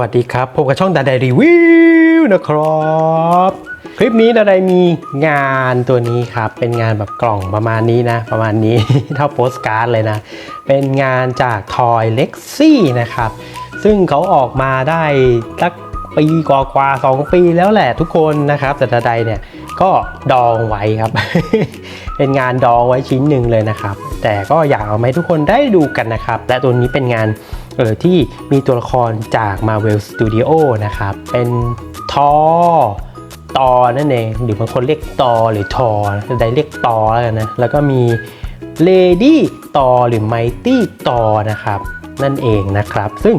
วัสดีครับ พบกับช่องดาไดรีวิวนะครับ คลิปนี้ดาไดมีงานตัวนี้ครับ เป็นงานแบบกล่องประมาณนี้นะ ประมาณนี้เท่าโปสการ์ดเลยนะ เป็นงานจากทอยเล็กซี่นะครับ ซึ่งเขาออกมาได้สักปีกว่าๆสองปีแล้วแหละทุกคนนะครับ แต่ดาไดเนี่ยก็ดองไว้ครับ เป็นงานดองไว้ชิ้นหนึ่งเลยนะครับ แต่ก็อยากเอามาให้ทุกคนได้ดูกันนะครับ และตัวนี้เป็นงาน เออที่มีตัวละครจาก Marvel Studio นะครับ เป็นทอตอนั่นเองหรือบางคนเรียกตอหรือทอจะไดเรียกตอแล้วกันนะ แล้วก็มีเลดี้ตอหรือไมตี้ตอนะครับ นั่นเองนะครับ ซึ่ง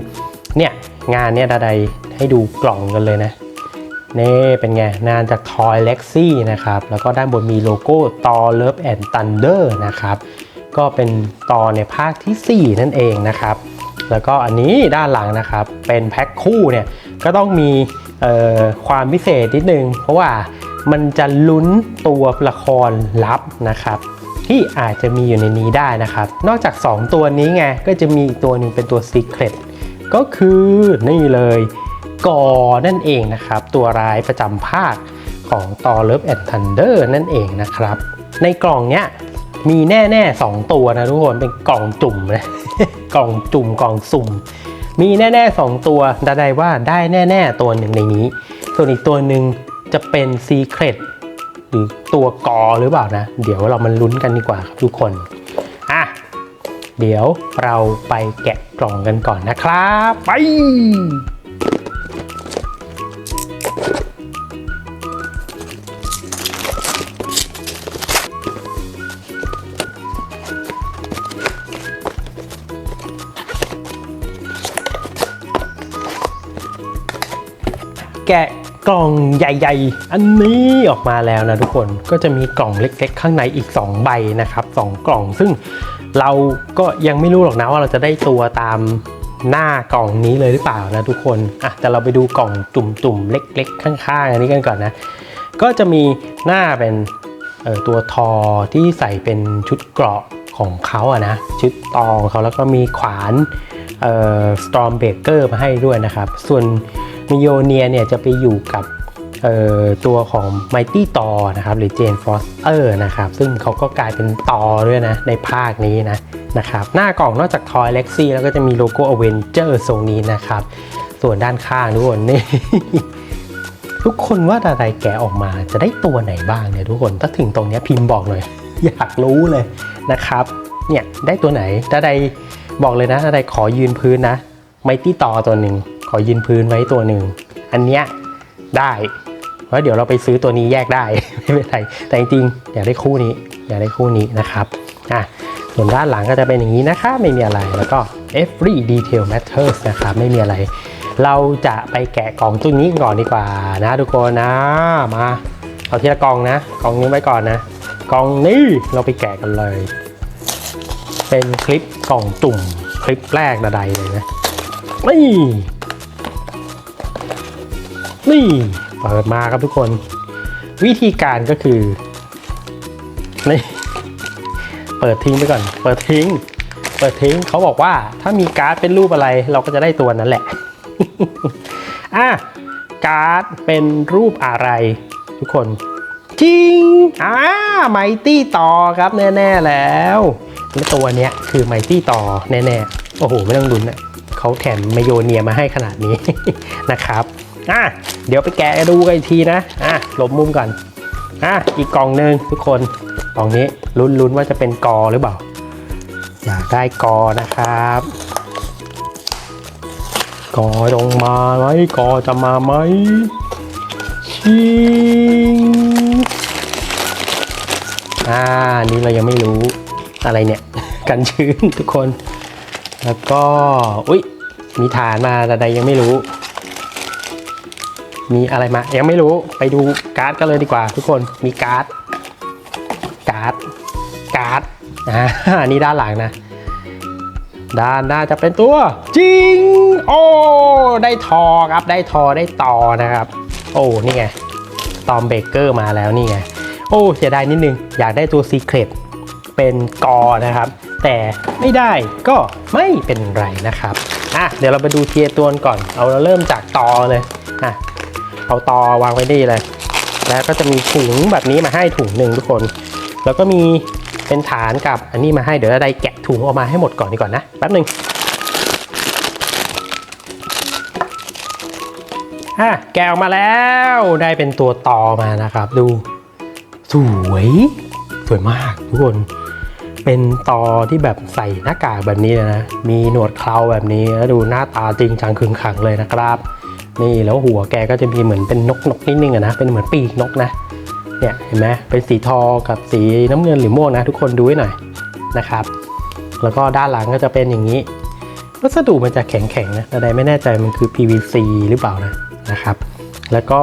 เนี่ยงานเนี่ยดาไดให้ดูกล่องกันเลยนะนี่เป็นไงงานจาก Toy Lexi นะครับ แล้วก็ด้านบนมีโลโก้ Thor Love and Thunder นะครับ ก็เป็นตอในภาคทีสี่4 นั่นเองนะครับ แล้วก็อันนี้ด้านหลังนะครับ เป็นแพ็คคู่เนี่ยก็ต้องมีความพิเศษนิดนึง เพราะว่ามันจะลุ้นตัวละครลับนะครับที่อาจจะมีอยู่ในนี้ได้นะครับ นอกจาก 2 ตัวนี้ไง ก็จะมีอีกตัวหนึ่งเป็นตัว Secret ก็คือนี่เลยกอนั่นเองนะครับ ตัวร้ายประจำภาคของ Thor Love and Thunder นั่นเองนะครับ ในกล่องเนี้ยมีแน่ ๆ 2 ตัวนะทุกคนเป็นกล่องจุ่มนะ กล่องจุ่มกล่องสุ่ม มีแน่ ๆ 2 ตัวดาได้ว่าได้แน่ ๆ ตัวหนึ่งในนี้ ส่วนอีกตัวหนึ่งจะเป็นซีเครตหรือตัวกอหรือเปล่านะ เดี๋ยวเรามันลุ้นกันดีกว่าครับทุกคนอะเดี๋ยวเราไปแกะกล่องกันก่อนนะครับ ไป แกะกล่องใหญ่ ๆ อันนี้ออกมาแล้วนะทุกคนก็จะมีกล่องเล็ก ๆ ข้างในอีก 2 ใบนะครับ 2 กล่องซึ่งเราก็ยังไม่รู้หรอกนะว่าเราจะได้ตัวตามหน้ากล่องนี้เลยหรือเปล่านะทุกคนอะแต่เราไปดูกล่องจุ่มๆเล็ก ๆ ข้างๆ อันนี้กันก่อนนะ ก็จะมีหน้าเป็นตัวทอที่ใส่เป็นชุดเกราะของเขาอะนะชุดตองเขาแล้วก็มีขวานสตอมเบเกอร์มาให้ด้วยนะครับ ส่วน มิโยเนียเนี่ยจะไปอยู่กับตัวของ Mighty Thor นะครับหรือ Jane Foster นะครับซึ่งเขาก็กลายเป็นตอด้วยนะ ในภาคนี้นะนะครับหน้ากล่องนอกจาก Toy Lexi แล้วก็จะมีโลโก้ Avenger ทรงนี้นะครับ ส่วนด้านข้างทุกคนนี่ทุกคนว่าอะไรแกะออกมาจะได้ตัวไหนบ้างเนี่ยทุกคนถ้าถึงตรงนี้พิมพ์บอกหน่อย อยากรู้เลยนะครับเนี่ยได้ตัวไหนถ้าใดบอกเลยนะถ้าใดขอยืนพื้นนะไมตี้ต่อตัวหนึ่ง ขอยืนพื้นไว้ตัวหนึ่ง อันเนี้ยได้เพราะเดี๋ยวเราไปซื้อตัวนี้แยกได้ ไม่เป็นไรแต่จริงๆอยากได้คู่นี้อยากได้คู่นี้นะครับอะส่วนด้านหลังก็จะเป็นอย่างนี้นะคะไม่มีอะไรแล้วก็ every detail matters นะครับไม่มีอะไร เราจะไปแกะกล่องตัวนี้ก่อนดีกว่านะทุกคนนะมาเอาทีละกล่องนะกล่องนี้ไว้ก่อนนะกล่องนี้เราไปแกะกันเลย เป็นคลิปกล่องตุ่มคลิปแรกใดๆเลยนะนี่ นี่เปิดมาครับทุกคน วิธีการก็คือนี่เปิดทิ้งไปก่อน เปิดทิ้ง เปิดทิ้งเขาบอกว่าถ้ามีการ์ดเป็นรูปอะไร เราก็จะได้ตัวนั้นแหละอะการ์ดเป็นรูปอะไรทุกคนจริงอ่าไมตี้ต่อครับแน่ ๆ แล้วและตัวเนี้ยคือไมตี้ต่อแน่ ๆ โอ้โห ไม่ต้องลุ้นนะเขาแถมไมโยเนียมาให้ขนาดนี้นะครับ อะเดี๋ยวไปแกะดูกันอีกทีนะอะหลบมุมก่อนอะอีกกล่องหนึ่งทุกคนกล่องนี้ลุ้นๆว่าจะเป็นกอหรือเปล่า อยากได้กอนะครับ กอลงมาไหมกอจะมาไหมชิงอ่านี่เรายังไม่รู้อะไรเนี่ย กันชื้นทุกคน แล้วก็ อุ๊ยมีฐานมาแต่ใดยังไม่รู้ มีอะไรมา ยังไม่รู้ไปดูการ์ดกันเลยดีกว่า ทุกคนมีการ์ดการ์ดการ์ดอ่าอันนี้ด้านหลังนะด้านหน้าจะเป็นตัวจริง โอ้ได้ทอครับได้ทอได้ต่อนะครับ โอ้นี่ไงตอมเบเกอร์มาแล้วนี่ไงโอ้เสียดายนิดนึง อยากได้ตัวซีเครตเป็นกอนะครับ แต่ไม่ได้ก็ไม่เป็นไรนะครับอะเดี๋ยวเราไปดูเทียร์ตัวก่อน เอาเราเริ่มจากตอเลยอะ เอาตอวางไว้นี่เลย แล้วก็จะมีถุงแบบนี้มาให้ถุงหนึ่งทุกคน แล้วก็มีเป็นฐานกับอันนี้มาให้เดี๋ยวอะไรแกะถุงออกมาให้หมดก่อนดีก่อนนะแป๊บหนึ่งอะแกะออกมาแล้วได้เป็นตัวตอมานะครับดู สวยสวยมากทุกคนเป็นตอที่แบบใส่หน้ากากแบบนี้นะ มีหนวดเคราแบบนี้แล้วดูหน้าตาจริงจังขึงขังเลยนะครับ นี่แล้วหัวแกก็จะมีเหมือนเป็นนกนกนิดนึงอะนะเป็นเหมือนปีกนกนะเนี่ยเห็นไหมเป็นสีทองกับสีน้ำเงินหรือม่วงนะ ทุกคนดูไว้หน่อยนะครับ แล้วก็ด้านหลังก็จะเป็นอย่างนี้วัสดุมันจะแข็งๆนะแต่ใดไม่แน่ใจมันคือ PVC หรือเปล่านะนะครับ แล้วก็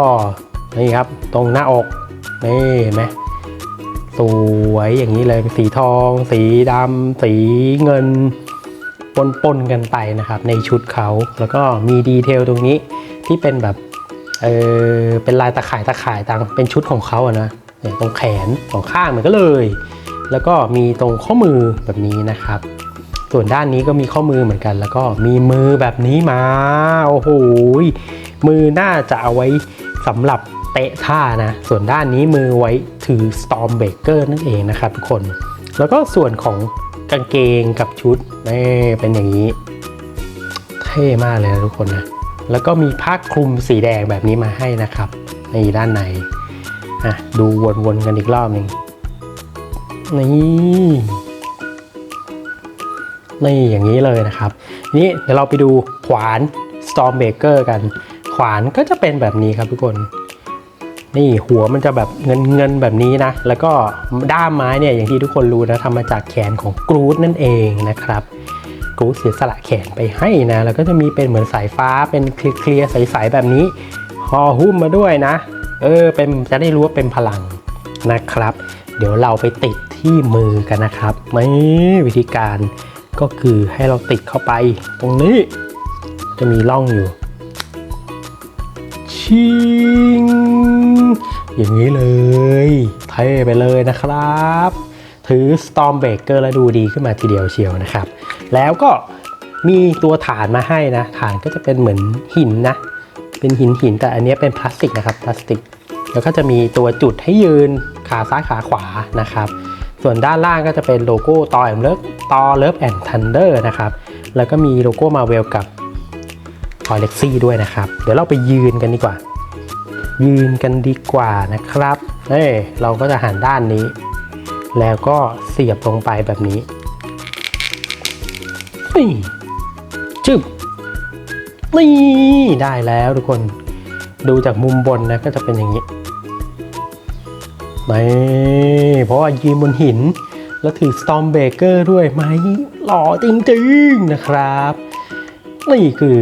นี่ครับตรงหน้าอกนี่เห็นไหมสวยอย่างนี้เลยสีทอง สีดำสีเงินปนๆกันไปนะครับ ในชุดเขาแล้วก็มีดีเทลตรงนี้ ที่เป็นแบบเออเป็นลายตะข่ายตะข่ายต่างเป็นชุดของเขาอะนะตรงแขนสองข้างเหมือนก็เลย แล้วก็มีตรงข้อมือแบบนี้นะครับ ส่วนด้านนี้ก็มีข้อมือเหมือนกัน แล้วก็มีมือแบบนี้มาโอ้โหมือน่าจะเอาไว้สำหรับเตะท่านะ ส่วนด้านนี้มือไว้ถือ Storm Breaker นั่นเองนะครับทุกคน แล้วก็ส่วนของกางเกงกับชุดนี่เป็นอย่างนี้ เท่มากเลยนะทุกคนนะ แล้วก็มีผ้าคลุมสีแดงแบบนี้มาให้นะครับในด้านในอะดูวนๆกันอีกรอบหนึ่งนี่นี่อย่างนี้เลยนะครับ นี่เดี๋ยวเราไปดูขวาน Stormbreaker กัน ขวานก็จะเป็นแบบนี้ครับทุกคน นี่หัวมันจะแบบเงินเงินแบบนี้นะ แล้วก็ด้ามไม้เนี่ยอย่างที่ทุกคนรู้นะทำมาจากแขนของกรูดนั่นเองนะครับ กูเสียสละแขนไปให้นะ แล้วก็จะมีเป็นเหมือนสายฟ้าเป็นเคลียร์ใสๆแบบนี้ห่อหุ้มมาด้วยนะ เออเป็นจะได้รู้ว่าเป็นพลังนะครับ เดี๋ยวเราไปติดที่มือกันนะครับนี่วิธีการก็คือให้เราติดเข้าไป ตรงนี้ จะมีร่องอยู่ ชิง อย่างนี้เลย เท่ไปเลยนะครับ ถือ Storm Breaker แล้วดูดีขึ้นมาทีเดียวเชียวนะครับ แล้วก็มีตัวฐานมาให้นะฐานก็จะเป็นเหมือนหินนะ เป็นหินหินแต่อันนี้เป็นพลาสติกนะครับพลาสติก แล้วก็จะมีตัวจุดให้ยืนขาซ้ายขาขวานะครับ ส่วนด้านล่างก็จะเป็นโลโก้ตอแอมเลิฟตอเลิฟแอนด์ทันเดอร์นะครับ แล้วก็มีโลโก้มาเวลกับทอยเล็กซี่ด้วยนะครับ เดี๋ยวเราไปยืนกันดีกว่า ยืนกันดีกว่านะครับ เอ้ยเราก็จะหันด้านนี้ แล้วก็เสียบลงไปแบบนี้นี่จึบนี่ได้แล้วทุกคนดูจากมุมบนนะก็จะเป็นอย่างนี้นี่เพราะว่ายืนบนหิน แล้วถือ Storm Breaker ด้วยไหมหล่อจริงๆนะครับ นี่คือ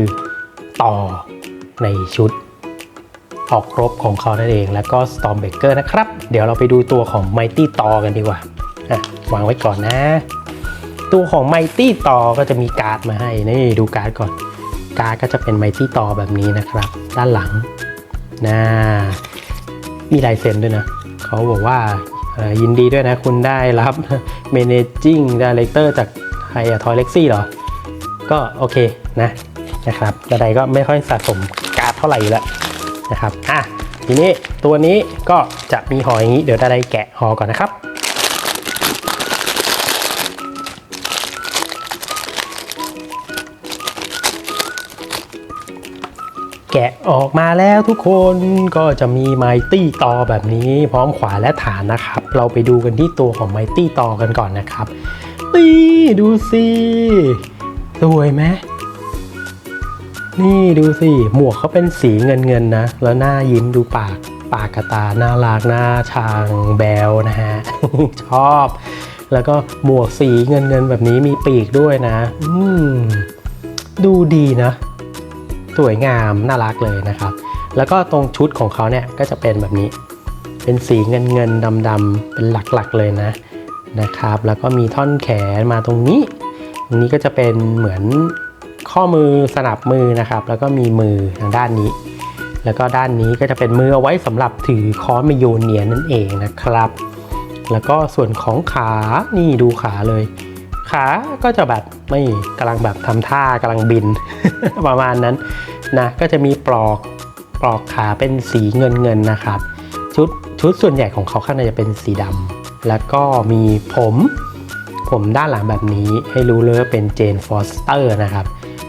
ต่อในชุด รออกรบของเขานั่นเอง แล้วก็ Stormbreaker นะครับ เดี๋ยวเราไปดูตัวของ Mighty ต่อกันดีกว่าอะวางไว้ก่อนนะ ตัวของ Mighty ต่อก็จะมีการ์ดมาให้ นี่ดูการ์ดก่อน การ์ดก็จะเป็น Mighty ต่อแบบนี้นะครับ ด้านหลังนะมีลายเซ็นด้วยนะ เขาบอกว่ายินดีด้วยนะคุณได้รับ Managing Director จากไฮอะทอยเล็กซี่เหรอ ก็โอเคนะนะครับใดก็ไม่ค่อยสะสมการ์ดเท่าไหร่อยู่แล้ว นะครับอะทีนี้ตัวนี้ก็จะมีห่ออย่างนี้เดี๋ยวดาไดแกะห่อก่อนนะครับแกะออกมาแล้วทุกคนก็จะมีไมตี้ตอแบบนี้พร้อมขวาและฐานนะครับ เราไปดูกันที่ตัวของไมตี้ตอกันก่อนนะครับนี่ดูสิสวยไหม นี่ดูสิ หมวกเขาเป็นสีเงินเงินนะ แล้วหน้ายิ้มดูปากปากกระตาน่ารักหน้าชางแบลนะฮะ ชอบ แล้วก็หมวกสีเงินเงินแบบนี้มีปีกด้วยนะ อืมดูดีนะ สวยงามน่ารักเลยนะครับ แล้วก็ตรงชุดของเขาเนี่ยก็จะเป็นแบบนี้ เป็นสีเงินเงินดำดำเป็นหลักๆเลยนะนะครับ แล้วก็มีท่อนแขนมาตรงนี้ ตรงนี้ก็จะเป็นเหมือน ข้อมือสนับมือนะครับ แล้วก็มีมือทางด้านนี้ แล้วก็ด้านนี้ก็จะเป็นมือเอาไว้สำหรับถือค้อนมโยเนียนนั่นเองนะครับ แล้วก็ส่วนของขานี่ดูขาเลย ขาก็จะแบบไม่กำลังแบบทำท่ากำลังบินประมาณนั้นนะก็จะมีปลอกปลอกขาเป็นสีเงินเงินนะครับ ชุดชุดส่วนใหญ่ของเขาข้างในจะเป็นสีดำแล้วก็มีผมผมด้านหลังแบบนี้ให้รู้เลยว่าเป็นเจนฟอสเตอร์นะครับ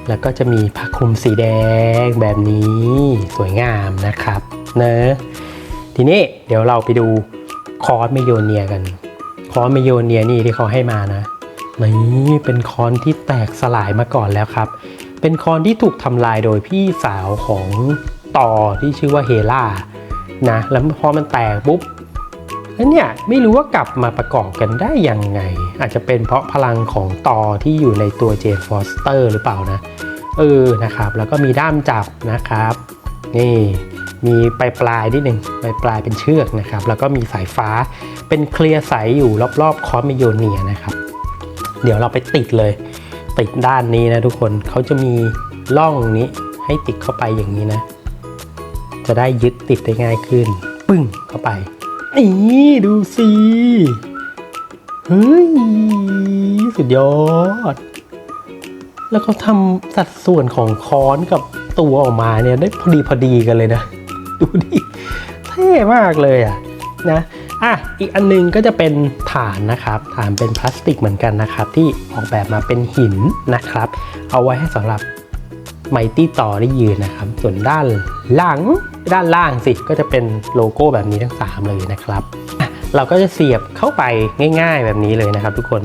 แล้วก็จะมีผ้าคลุมสีแดงแบบนี้สวยงามนะครับเนอะทีนี้เดี๋ยวเราไปดูคอสเมโยเนียกัน คอสเมโยเนียนี่ที่เขาให้มานะนี่เป็นคอนที่แตกสลายมาก่อนแล้วครับ เป็นคอนที่ถูกทำลายโดยพี่สาวของต่อที่ชื่อว่าเฮล่านะแล้วพอมันแตกปุ๊บ แล้วเนี่ยไม่รู้ว่ากลับมาประกอบกันได้ยังไง อาจจะเป็นเพราะพลังของต่อที่อยู่ในตัวเจนฟอสเตอร์หรือเปล่านะ เออนะครับ แล้วก็มีด้ามจับนะครับ นี่มีปลายปลายนิดหนึ่งปลายปลายเป็นเชือกนะครับ แล้วก็มีสายฟ้าเป็นเคลียร์ใสอยู่รอบๆคอสเมโยเนียนะครับ เดี๋ยวเราไปติดเลย ติดด้านนี้นะทุกคนเขาจะมีร่องนี้ให้ติดเข้าไปอย่างนี้นะ จะได้ยึดติดได้ง่ายขึ้น ปึ้งเข้าไป นี่ดูสิเฮ้ยสุดยอด แล้วเขาทำสัดส่วนของค้อนกับตัวออกมาเนี่ยได้พอดีพอดีกันเลยนะ ดูดิเท่มากเลยอะนะอะอีกอันนึงก็จะเป็นฐานนะครับ ฐานเป็นพลาสติกเหมือนกันนะครับ ที่ออกแบบมาเป็นหินนะครับ เอาไว้ให้สำหรับ ไมตี้ต่อได้ยืนนะครับ ส่วนด้านหลังด้านล่างสิก็จะเป็นโลโก้แบบนี้ทั้ง 3 เลยนะครับ เราก็จะเสียบเข้าไปง่าย ๆ แบบนี้เลยนะครับทุกคน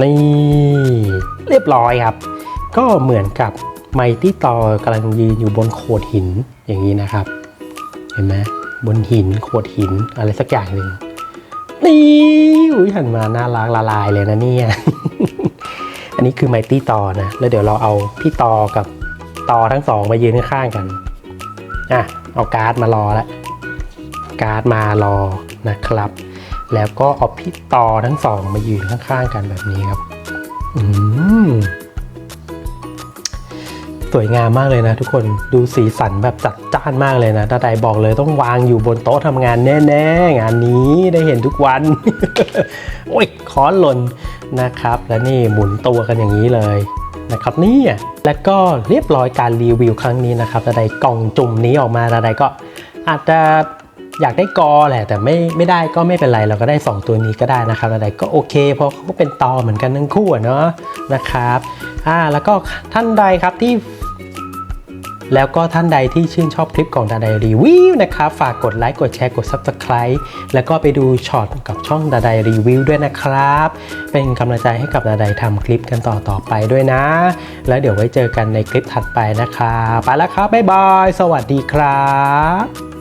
นี่เรียบร้อยครับ ก็เหมือนกับไมตี้ต่อกำลังยืนอยู่บนโขดหินอย่างนี้นะครับ เห็นไหมบนหินโขดหินอะไรสักอย่างหนึ่งนี่อุ้ยหันมาน่ารักละลายเลยนะเนี่ย อันนี้คือไมตี้ตอนะ แล้วเดี๋ยวเราเอาพี่ตอกับตอทั้งสองมายืนข้างๆกัน อะ เอาการ์ดมารอแล้วการ์ดมารอนะครับ แล้วก็เอาพี่ตอทั้งสองมายืนข้างๆกันแบบนี้ครับ อืม สวยงามมากเลยนะทุกคนดูสีสันแบบจัดจ้านมากเลยนะตาไดบอกเลยต้องวางอยู่บนโต๊ะทำงานแน่ๆ งานนี้ได้เห็นทุกวัน โอ้ยค้อนหล่นนะครับ และนี่หมุนตัวกันอย่างนี้เลยนะครับนี่แล้วก็เรียบร้อยการรีวิวครั้งนี้นะครับตาไดกล่องจุ่มนี้ออกมาตาไดก็อาจจะอยากได้กอแหละแต่ไม่ไม่ได้ก็ไม่เป็นไรเราก็ได้ 2 ตัวนี้ก็ได้นะครับตาไดก็โอเค เพราะเขาก็เป็นตอเหมือนกันทั้งคู่เนาะนะครับอ่าแล้วก็ท่านใดครับที่ แล้วก็ท่านใดที่ชื่นชอบคลิปของดาไดรีวิวนะครับ ฝากกดไลค์กดแชร์กด Subscribe แล้วก็ไปดูช็อตกับช่องดาไดรีวิวด้วยนะครับ เป็นกำลังใจให้กับดาไดทำคลิปกันต่อต่อไปด้วยนะ แล้วเดี๋ยวไว้เจอกันในคลิปถัดไปนะครับ ไปแล้วครับ บ๊ายบาย สวัสดีครับ